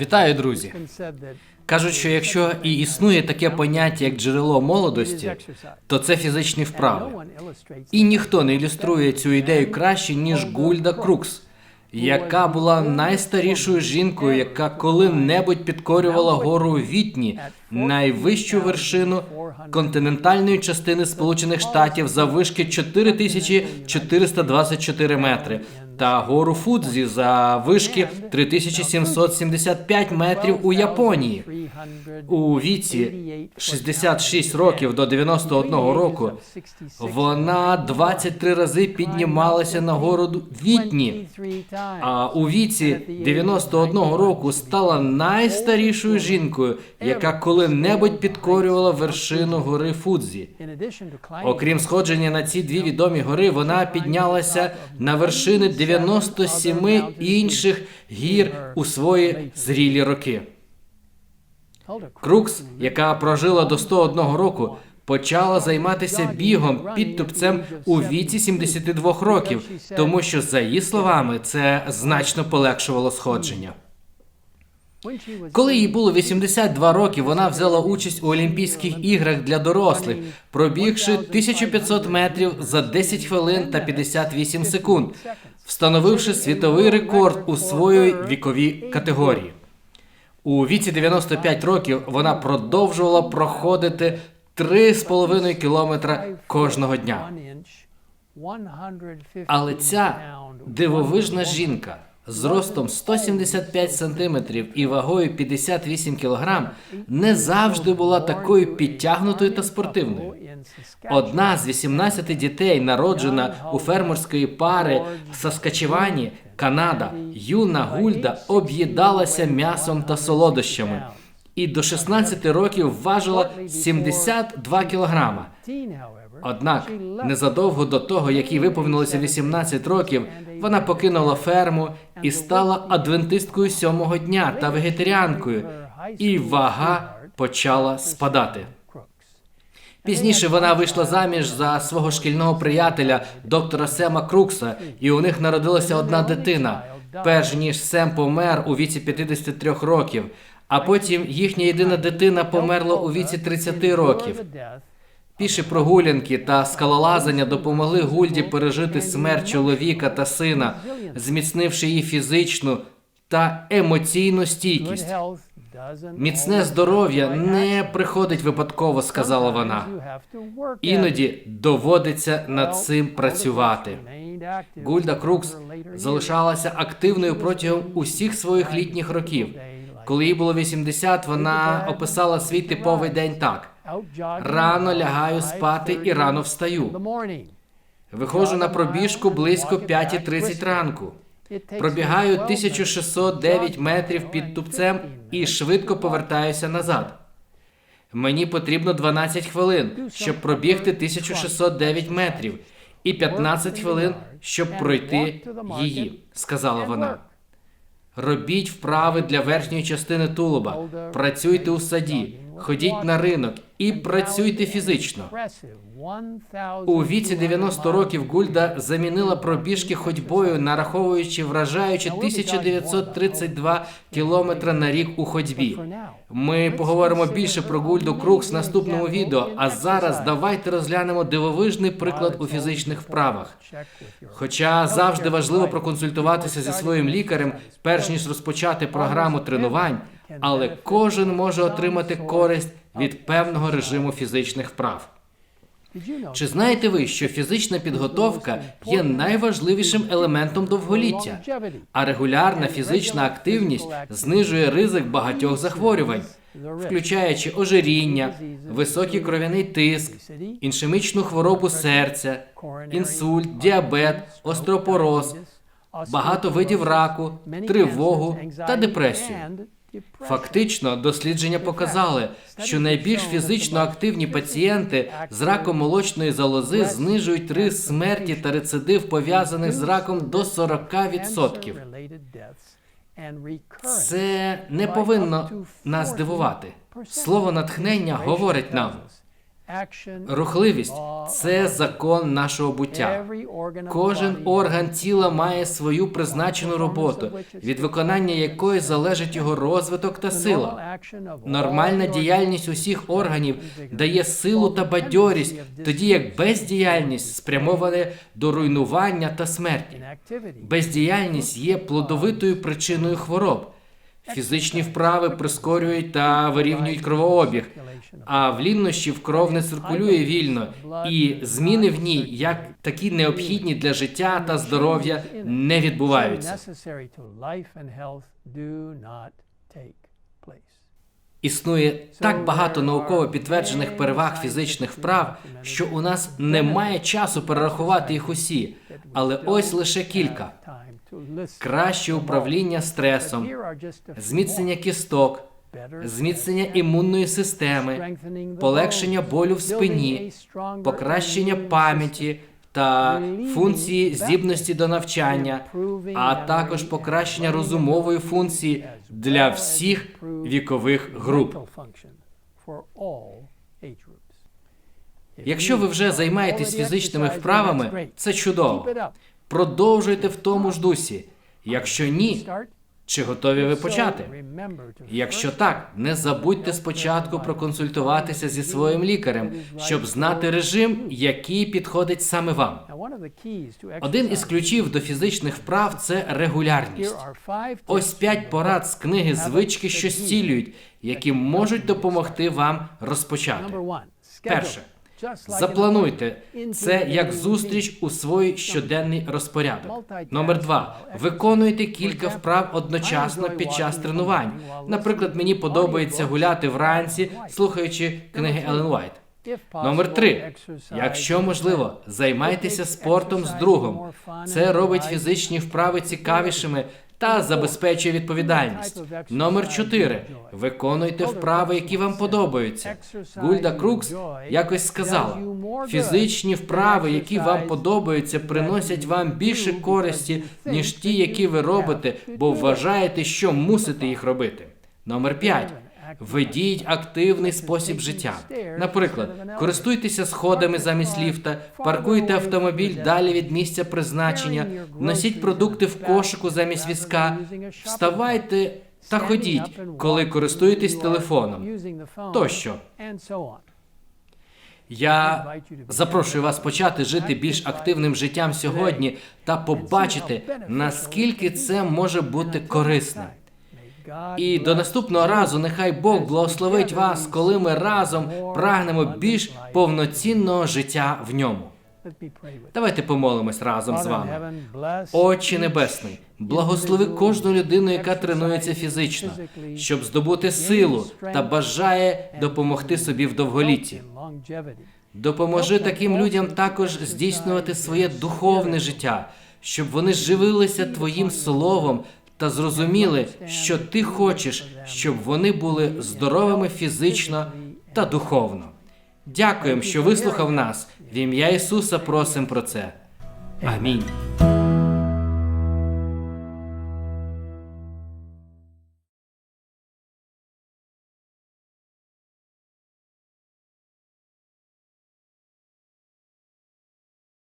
Вітаю, друзі! Кажуть, що якщо і існує таке поняття, як джерело молодості, то це фізичні вправи. І ніхто не ілюструє цю ідею краще, ніж Гульда Крукс, яка була найстарішою жінкою, яка коли-небудь підкорювала гору Вітні, найвищу вершину континентальної частини Сполучених Штатів за вишки 4424 метри. Та гору Фудзі за вишки 3775 метрів у Японії. У віці 66 років до 91 року вона 23 рази піднімалася на гору Вітні, а у віці 91 року стала найстарішою жінкою, яка коли-небудь підкорювала вершину гори Фудзі. Окрім сходження на ці дві відомі гори, вона піднялася на вершини 97 інших гір у свої зрілі роки. Крукс, яка прожила до 101 року, почала займатися бігом під тупцем у віці 72 років, тому що, за її словами, це значно полегшувало сходження. Коли їй було 82 роки, вона взяла участь у Олімпійських іграх для дорослих, пробігши 1500 метрів за 10 хвилин та 58 секунд, встановивши світовий рекорд у своїй віковій категорії. У віці 95 років вона продовжувала проходити 3,5 кілометра кожного дня. Але ця дивовижна жінка з ростом 175 сантиметрів і вагою 58 кілограм не завжди була такою підтягнутою та спортивною. Одна з 18 дітей, народжена у фермерської пари в Саскачевані, Канада, юна Гульда об'їдалася м'ясом та солодощами. І до 16 років важила 72 кілограма. Однак незадовго до того, як їй виповнилося 18 років, вона покинула ферму і стала адвентисткою сьомого дня та вегетаріанкою, і вага почала спадати. Пізніше вона вийшла заміж за свого шкільного приятеля, доктора Сема Крукса, і у них народилася одна дитина, перш ніж Сем помер у віці 53 років. А потім їхня єдина дитина померла у віці 30 років. Піші прогулянки та скалолазання допомогли Гульді пережити смерть чоловіка та сина, зміцнивши її фізичну та емоційну стійкість. Міцне здоров'я не приходить випадково, сказала вона. Іноді доводиться над цим працювати. Гульда Крукс залишалася активною протягом усіх своїх літніх років. Коли їй було 80, вона описала свій типовий день так: рано лягаю спати і рано встаю. Виходжу на пробіжку близько 5.30 ранку. Пробігаю 1609 метрів під тупцем і швидко повертаюся назад. Мені потрібно 12 хвилин, щоб пробігти 1609 метрів, і 15 хвилин, щоб пройти її, сказала вона. Робіть вправи для верхньої частини тулуба, працюйте у саді, ходіть на ринок і працюйте фізично. У віці 90 років Гульда замінила пробіжки ходьбою, нараховуючи вражаючи 1932 кілометри на рік у ходьбі. Ми поговоримо більше про Гульду Крукс в наступному відео. А зараз давайте розглянемо дивовижний приклад у фізичних вправах. Хоча завжди важливо проконсультуватися зі своїм лікарем, перш ніж розпочати програму тренувань, але кожен може отримати користь від певного режиму фізичних вправ. Чи знаєте ви, що фізична підготовка є найважливішим елементом довголіття, а регулярна фізична активність знижує ризик багатьох захворювань, включаючи ожиріння, високий кров'яний тиск, іншемічну хворобу серця, інсульт, діабет, остеопороз, багато видів раку, тривогу та депресію. Фактично, дослідження показали, що найбільш фізично активні пацієнти з раком молочної залози знижують ризик смерті та рецидив пов'язаних з раком до 40%. Це не повинно нас дивувати. Слово натхнення говорить нам: Рухливість це закон нашого буття. Кожен орган тіла має свою призначену роботу, від виконання якої залежить його розвиток та сила. Нормальна діяльність усіх органів дає силу та бадьорість, тоді як бездіяльність спрямоване до руйнування та смерті. Бездіяльність є плодовитою причиною хвороб. Фізичні вправи прискорюють та вирівнюють кровообіг, а в ліннощі в кров не циркулює вільно, і зміни в ній, як такі необхідні для життя та здоров'я, не відбуваються. Існує так багато науково підтверджених переваг фізичних вправ, що у нас немає часу перерахувати їх усі, але ось лише кілька: краще управління стресом, зміцнення кісток, зміцнення імунної системи, полегшення болю в спині, покращення пам'яті та функції здібності до навчання, а також покращення розумової функції для всіх вікових груп. Якщо ви вже займаєтесь фізичними вправами, це чудово. Продовжуйте в тому ж дусі. Якщо ні, чи готові ви почати? Якщо так, не забудьте спочатку проконсультуватися зі своїм лікарем, щоб знати режим, який підходить саме вам. Один із ключів до фізичних вправ це регулярність. Ось п'ять порад з книги звички, що зцілюють, які можуть допомогти вам розпочати. Перше. Заплануйте це як зустріч у свій щоденний розпорядок. Номер два. Виконуйте кілька вправ одночасно під час тренувань. Наприклад, мені подобається гуляти вранці, слухаючи книги Елен Уайт. Номер три. Якщо можливо, займайтеся спортом з другом. Це робить фізичні вправи цікавішими та забезпечує відповідальність. Номер 4. Виконуйте вправи, які вам подобаються. Гульда Крукс якось сказала: фізичні вправи, які вам подобаються, приносять вам більше користі, ніж ті, які ви робите, бо вважаєте, що мусите їх робити. Номер 5. Ведіть активний спосіб життя. Наприклад, користуйтеся сходами замість ліфта, паркуйте автомобіль далі від місця призначення, носіть продукти в кошику замість візка, вставайте та ходіть, коли користуєтесь телефоном. Тощо. Я запрошую вас почати жити більш активним життям сьогодні та побачити, наскільки це може бути корисним. І до наступного разу нехай Бог благословить вас, коли ми разом прагнемо більш повноцінного життя в ньому. Давайте помолимось разом з вами. Отче Небесний, благослови кожну людину, яка тренується фізично, щоб здобути силу та бажає допомогти собі в довголітті. Допоможи таким людям також здійснювати своє духовне життя, щоб вони живилися Твоїм словом та зрозуміли, що ти хочеш, щоб вони були здоровими фізично та духовно. Дякуємо, що вислухав нас. В ім'я Ісуса просимо про це. Амінь.